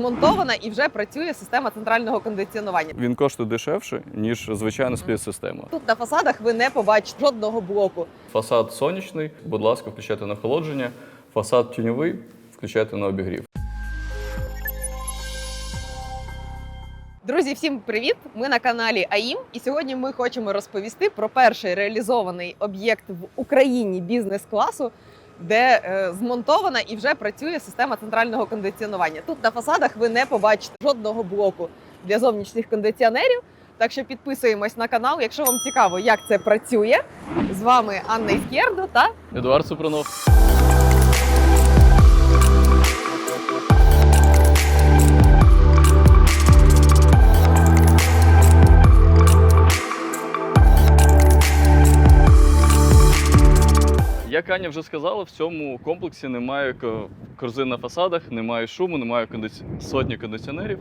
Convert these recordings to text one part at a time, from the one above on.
Змонтована і вже працює система центрального кондиціонування. Він коштує дешевше, ніж звичайна спліт-система. Тут на фасадах ви не побачите жодного блоку. Фасад сонячний, будь ласка, включайте на охолодження. Фасад тіньовий, включайте на обігрів. Друзі, всім привіт! Ми на каналі АІМ, і сьогодні ми хочемо розповісти про перший реалізований об'єкт в Україні бізнес-класу, де е, змонтована і вже працює система центрального кондиціонування. Тут на фасадах ви не побачите жодного блоку для зовнішніх кондиціонерів. Так що підписуємось на канал, якщо вам цікаво, як це працює. З вами Анна Іскєрдо та Едуард Супранов. Як Аня вже сказала, в цьому комплексі немає корзин на фасадах, немає шуму, немає кондиці... сотні кондиціонерів.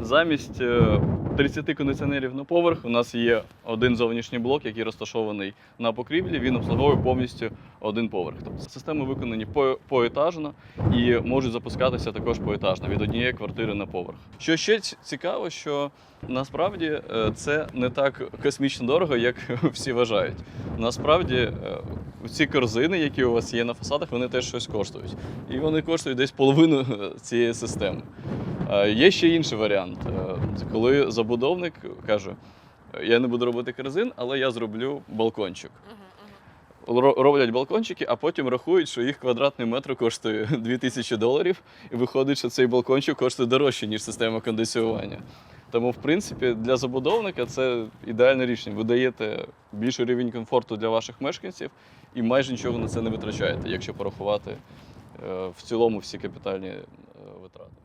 Замість е, 30 кондиціонерів на поверх у нас є один зовнішній блок, який розташований на покрівлі. Він обслуговує повністю один поверх. Тобто системи виконані по- поетажно і можуть запускатися також поетажно від однієї квартири на поверх. Що ще цікаво, що насправді е, це не так космічно дорого, як всі вважають. Насправді е, ці корзини, які у вас є на фасадах, вони теж щось коштують. І вони коштують десь половину е, цієї системи. Е, Є ще інший варіант, Е, коли забудовник каже: я не буду робити корзин, але я зроблю балкончик. Роблять балкончики, а потім рахують, що їх квадратний метр коштує 2000 доларів, і виходить, що цей балкончик коштує дорожче, ніж система кондиціювання. Тому, в принципі, для забудовника це ідеальне рішення. Ви даєте більший рівень комфорту для ваших мешканців і майже нічого на це не витрачаєте, якщо порахувати е, в цілому всі капітальні витрати.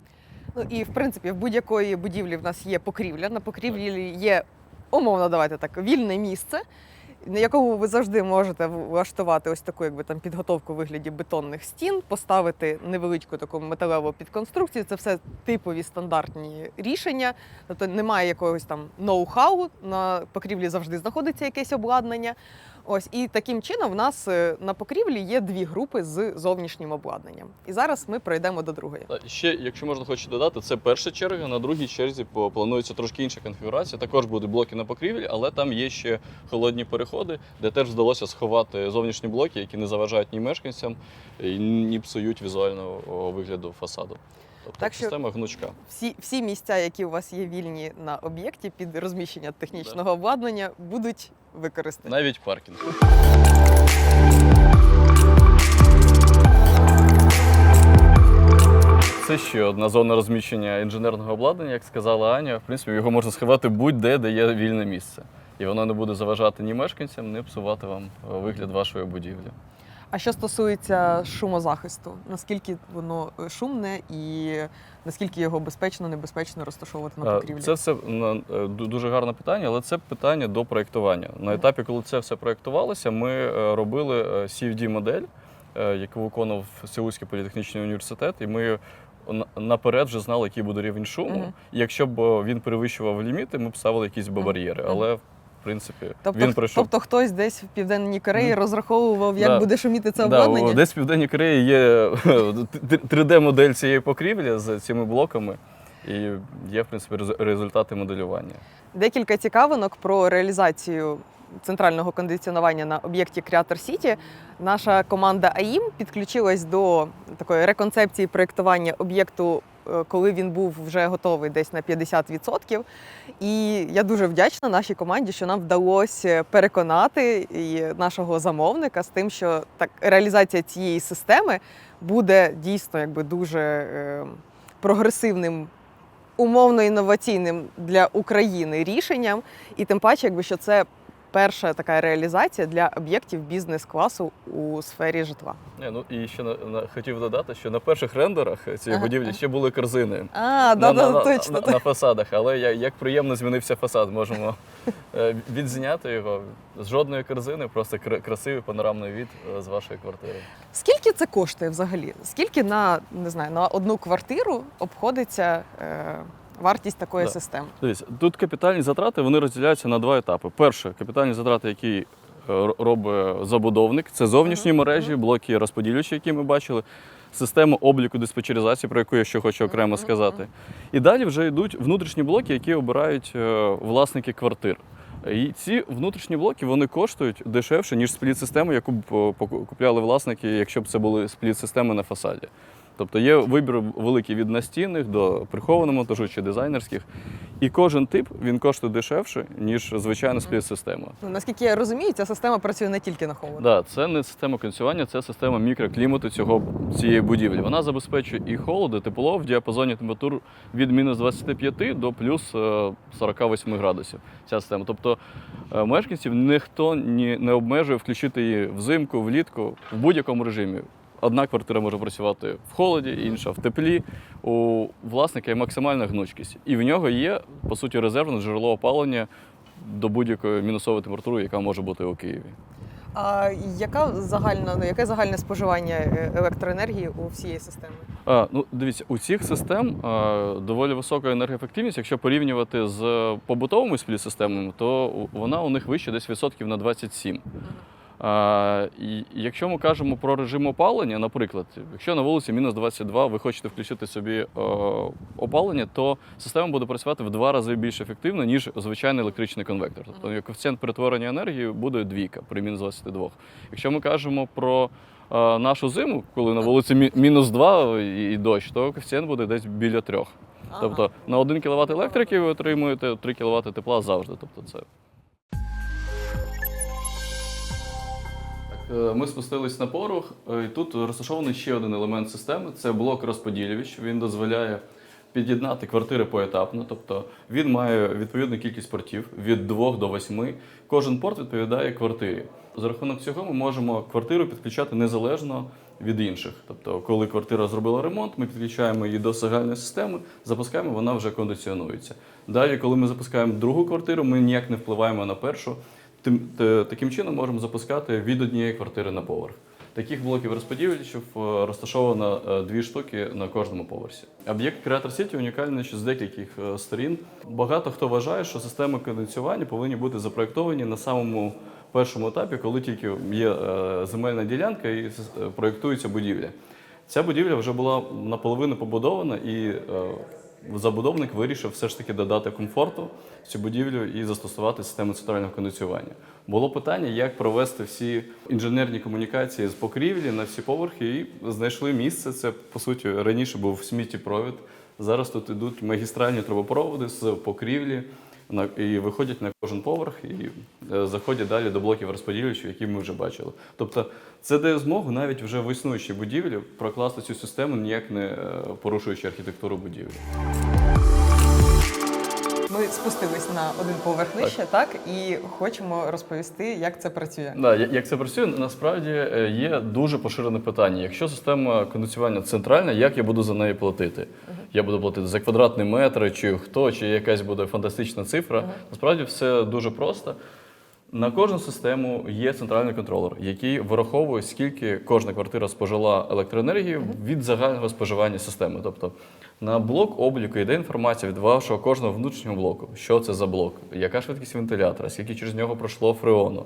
Ну і в принципі в будь-якої будівлі в нас є покрівля. На покрівлі є умовно, давайте так, вільне місце, на якому ви завжди можете влаштувати ось таку, якби там підготовку вигляді бетонних стін, поставити невеличку таку металеву підконструкцію. Це все типові стандартні рішення. Тобто немає якогось там ноу-хау. На покрівлі завжди знаходиться якесь обладнання. Ось і таким чином в нас е, на покрівлі є дві групи з зовнішнім обладнанням. І зараз ми пройдемо до другої. Ще, якщо можна хочу додати, це перша черга. На другій черзі планується трошки інша конфігурація. Також будуть блоки на покрівлі, але там є ще холодні переходи, де теж вдалося сховати зовнішні блоки, які не заважають ні мешканцям, і ні псують візуального вигляду фасаду. Тобто Так система гнучка. Всі, всі місця, які у вас є вільні на об'єкті під розміщення технічного обладнання, будуть використані. Навіть паркінг. Це ще одна зона розміщення інженерного обладнання, як сказала Аня. В принципі, його можна сховати будь-де, де є вільне місце. І воно не буде заважати ні мешканцям, ні псувати вам е, вигляд вашої будівлі. А що стосується шумозахисту, наскільки воно е, шумне і наскільки його безпечно, небезпечно розташовувати на Е, покрівлі? Це все дуже гарне питання, але це питання до проєктування. На етапі, коли це все проєктувалося, ми робили CFD-модель, яку виконував Сеульський політехнічний університет, і ми наперед вже знали, який буде рівень шуму. І якщо б він перевищував ліміти, ми б ставили якісь бар'єри. Але в принципі Тобто, він пройшов. тобто хтось десь в Південній Кореї Мгм. розраховував, як Да. буде шуміти це Да, обладнання? десь в Південній Кореї є 3D-модель цієї покрівлі з цими блоками, і є, в принципі, результати моделювання. Декілька цікавинок про реалізацію центрального кондиціонування на об'єкті Creator City. Наша команда АІМ підключилась до такої реконцепції проєктування об'єкту, коли він був вже готовий десь на 50%. І я дуже вдячна нашій команді, що нам вдалося переконати і нашого замовника з тим, що так реалізація цієї системи буде дійсно якби дуже е, прогресивним умовно інноваційним для України рішенням, і тим паче, якби що це перша така реалізація для об'єктів бізнес-класу у сфері житла. Не, ну і ще на, на, хотів додати, що на перших рендерах цієї Ага, будівлі ага. ще були корзини. А, на, да, на, да, точно. на, на фасадах, але я, як приємно змінився фасад, можемо е, відзняти його з жодної корзини, просто красивий панорамний від е, з вашої квартири. Скільки це коштує взагалі? Скільки на не знаю на одну квартиру обходиться е, вартість такої Да. системи? Дивіться, тут капітальні затрати вони розділяються на два етапи. Перше, капітальні затрати, які е, робить забудовник, це зовнішні Мгм, мережі, блоки розподілюючі, які ми бачили. система обліку диспетчеризації, про яку я ще хочу окремо сказати. І далі вже йдуть внутрішні блоки, які обирають е, власники квартир. І ці внутрішні блоки вони коштують дешевше, ніж спліт-система, яку б е, купляли власники, якщо б це були спліт-системи на фасаді. Тобто є вибір великий від настінних до прихованого монтажу чи дизайнерських. І кожен тип він коштує дешевше, ніж звичайна спліт-система. Ну, наскільки я розумію, ця система працює не тільки на холод. Да, це не система кондиціювання, це система мікроклімату цього цієї будівлі. Вона забезпечує і холод, і тепло в діапазоні температур від мінус 25 до плюс е, 48 градусів. Ця система. Тобто е, мешканців ніхто ні, не обмежує включити її взимку, влітку, в будь-якому режимі. Одна квартира може працювати в холоді, інша в теплі. У власника є максимальна гнучкість. І в нього є, по суті, резервне джерело опалення до будь-якої мінусової температури, яка може бути у Києві. А яка загальна, ну, яке загальне споживання е, електроенергії у всієї системи? А, ну, дивіться, у цих систем а, доволі висока енергоефективність. Якщо порівнювати з побутовими спліт-системами, то вона у них вища десь відсотків на 27. А, і якщо ми кажемо про режим опалення, наприклад, якщо на вулиці мінус 22, ви хочете включити собі е, опалення, то система буде працювати в два рази більш ефективно, ніж звичайний електричний конвектор. Тобто коефіцієнт перетворення енергії буде двійка при мінус 22. Якщо ми кажемо про е, нашу зиму, коли на вулиці мінус 2 і, і дощ, то коефіцієнт буде десь біля трьох. Тобто на 1 кВт електрики ви отримуєте 3 кВт тепла завжди. Тобто це. Ми спустились на порух, е, і тут розташований ще один елемент системи це блок розподілювач. Він дозволяє під'єднати квартири поетапно, тобто він має відповідну кількість портів від 2 до 8. Кожен порт відповідає квартирі. За рахунок цього ми можемо квартиру підключати незалежно від інших. Тобто, коли квартира зробила ремонт, ми підключаємо її до загальної системи, запускаємо, вона вже кондиціонується. Далі, коли ми запускаємо другу квартиру, ми ніяк не впливаємо на першу. Тим, те- таким чином можемо запускати від однієї квартири на поверх. Таких блоків розподілювачів е, розташовано е, дві штуки на кожному поверсі. Об'єкт Creator City унікальний ще з декількох е, сторін. Багато хто вважає, що системи кондиціювання повинні бути запроєктовані на самому першому етапі, коли тільки є е, земельна ділянка і е, проєктується будівля. Ця будівля вже була наполовину побудована, і е, забудовник вирішив все ж таки додати комфорту в цю будівлю і застосувати систему центрального кондиціювання. Було питання, як провести всі інженерні комунікації з покрівлі на всі поверхи, і знайшли місце. Це по суті раніше був сміттєпровід. Зараз тут ідуть магістральні трубопроводи з покрівлі і виходять на кожен поверх і е, заходять далі до блоків розподілюючих, які ми вже бачили. Тобто, це дає змогу навіть вже в існуючій будівлі прокласти цю систему, ніяк не е, порушуючи архітектуру будівлі. Спустились на один поверх нижче, так і хочемо розповісти, як це працює. Да, як це працює, насправді е, є дуже поширене питання. Якщо система кондиціювання центральна, як я буду за неї платити? Я буду платити за квадратний метр, чи хто, чи якась буде фантастична цифра. Насправді все дуже просто. На кожну систему є центральний контролер, який вираховує, скільки кожна квартира спожила електроенергії від загального споживання системи. Тобто на блок обліку йде інформація від вашого кожного внутрішнього блоку, що це за блок, яка швидкість вентилятора, скільки через нього пройшло фреону,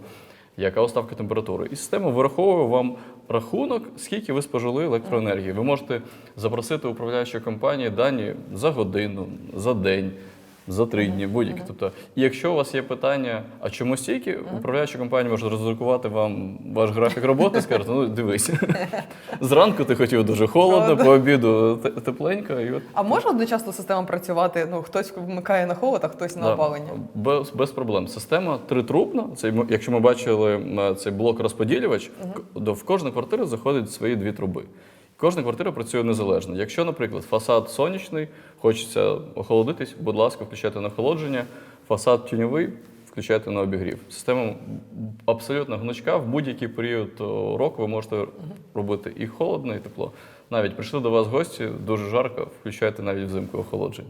яка оставка температури. І система вираховує вам рахунок, скільки ви спожили електроенергії. Ви можете запросити управляючої компанії дані за годину, за день. За три дні, будь-які. Тобто, і якщо у вас є питання, а чому стільки, управляюча компанія може роздрукувати вам ваш графік роботи і скаже, ну дивись, зранку ти хотів дуже холодно, по обіду те- тепленько. І от, А може одночасно система працювати? Ну хтось вмикає на холод, а хтось на да, опалення. без, без проблем. Система тритрубна. Це, м- якщо ми бачили м, цей блок розподілювач, к- до в кожну квартиру заходять свої дві труби. Кожна квартира працює незалежно. Якщо, наприклад, фасад сонячний, хочеться охолодитись, будь ласка, включайте на охолодження, фасад тіньовий, включайте на обігрів. Система абсолютно гнучка. В будь-який період року ви можете робити і холодно, і тепло. Навіть прийшли до вас гості, дуже жарко, включайте навіть взимку охолодження.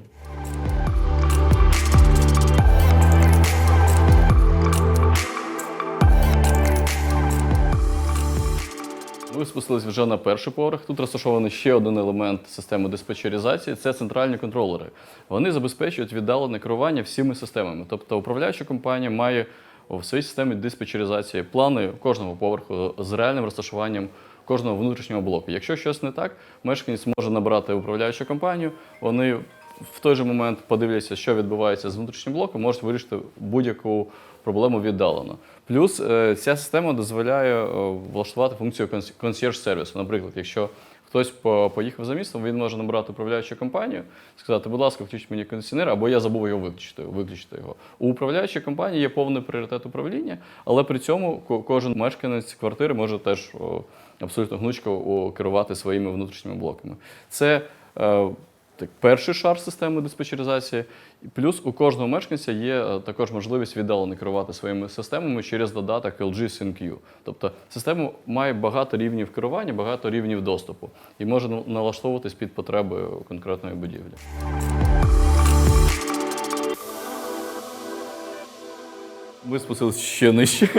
Ми спустились вже на перший поверх. Тут розташований ще один елемент системи диспетчеризації це центральні контролери. Вони забезпечують віддалене керування всіми системами. Тобто управляюча компанія має у своїй системі диспетчеризації плани кожного поверху з реальним розташуванням кожного внутрішнього блоку. Якщо щось не так, мешканець може набрати управляючу компанію. Вони в той же момент подивляться, що відбувається з внутрішнім блоком, можуть вирішити будь-яку проблему віддалено. Плюс е, ця система дозволяє е, влаштувати функцію консьєрж сервісу. Наприклад, якщо хтось поїхав за містом, він може набрати управляючу компанію, сказати, будь ласка, включіть мені кондиціонер, або я забув його виключити. виключити його. У управляючої компанії є повний пріоритет управління, але при цьому кожен мешканець квартири може теж абсолютно гнучко керувати своїми внутрішніми блоками. Це е, так, перший шар системи диспетчеризації. Плюс у кожного мешканця є е, також можливість віддалено керувати своїми системами через додаток LG SynQ. Тобто система має багато рівнів керування, багато рівнів доступу і може налаштовуватись під потреби конкретної будівлі. Ми спустилися ще нижче.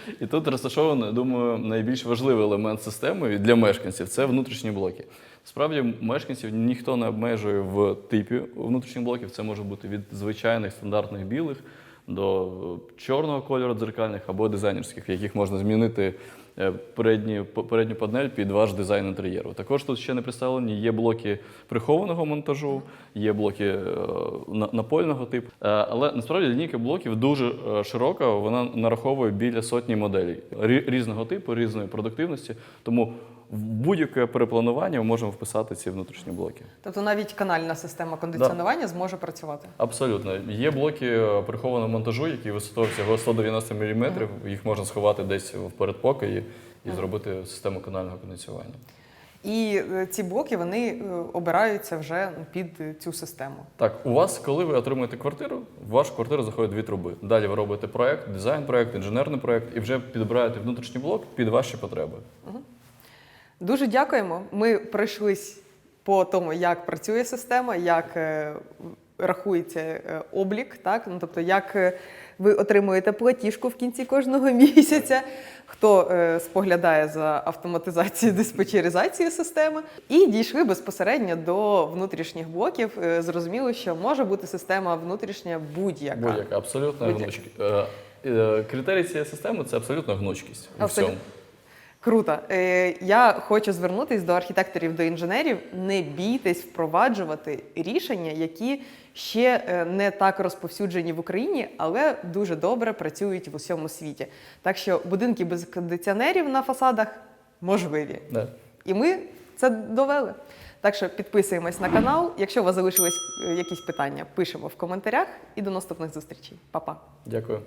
І тут розташований, думаю, найбільш важливий елемент системи для мешканців це внутрішні блоки. Справді, мешканців ніхто не обмежує в типі внутрішніх блоків. Це може бути від звичайних стандартних білих до чорного кольору дзеркальних або дизайнерських, в яких можна змінити е, передні, п- передню панель під ваш дизайн інтер'єру. Також тут ще не представлені є блоки прихованого монтажу, є блоки е, на- напольного типу. Е, Але насправді лінійка блоків дуже широка, вона нараховує біля сотні моделей різного типу, різної продуктивності. Тому в будь-яке перепланування ми можемо вписати ці внутрішні блоки. Тобто навіть канальна система кондиціонування зможе працювати. Абсолютно. Є блоки е, прихованого монтажу, які висотою всього 190 мм. Їх можна сховати десь в передпокої і зробити систему канального кондиціювання. І е, ці блоки вони е, обираються вже під е, цю систему. Так, у вас, коли ви отримуєте квартиру, в вашу квартиру заходять дві труби. Далі ви робите проект, дизайн-проект, інженерний проект і вже підбираєте внутрішній блок під ваші потреби. Дуже дякуємо. Ми пройшлись по тому, як працює система, як е, рахується е, облік, так? Ну, тобто, як е, ви отримуєте платіжку в кінці кожного місяця, хто споглядає за автоматизацією диспетчеризації системи, і дійшли безпосередньо до внутрішніх блоків. Зрозуміло, що може бути система внутрішня будь-яка. Будь-яка, абсолютно. Е, е, Критерій цієї системи це абсолютно гнучкість у всьому. Круто. Е, я хочу звернутися до архітекторів, до інженерів. Не бійтесь впроваджувати рішення, які ще е, не так розповсюджені в Україні, але дуже добре працюють в усьому світі. Так що будинки без кондиціонерів на фасадах можливі. Да. І ми це довели. Так що підписуємось на канал. Якщо у вас залишились е, якісь питання, пишемо в коментарях і до наступних зустрічей. Па-па! Дякую.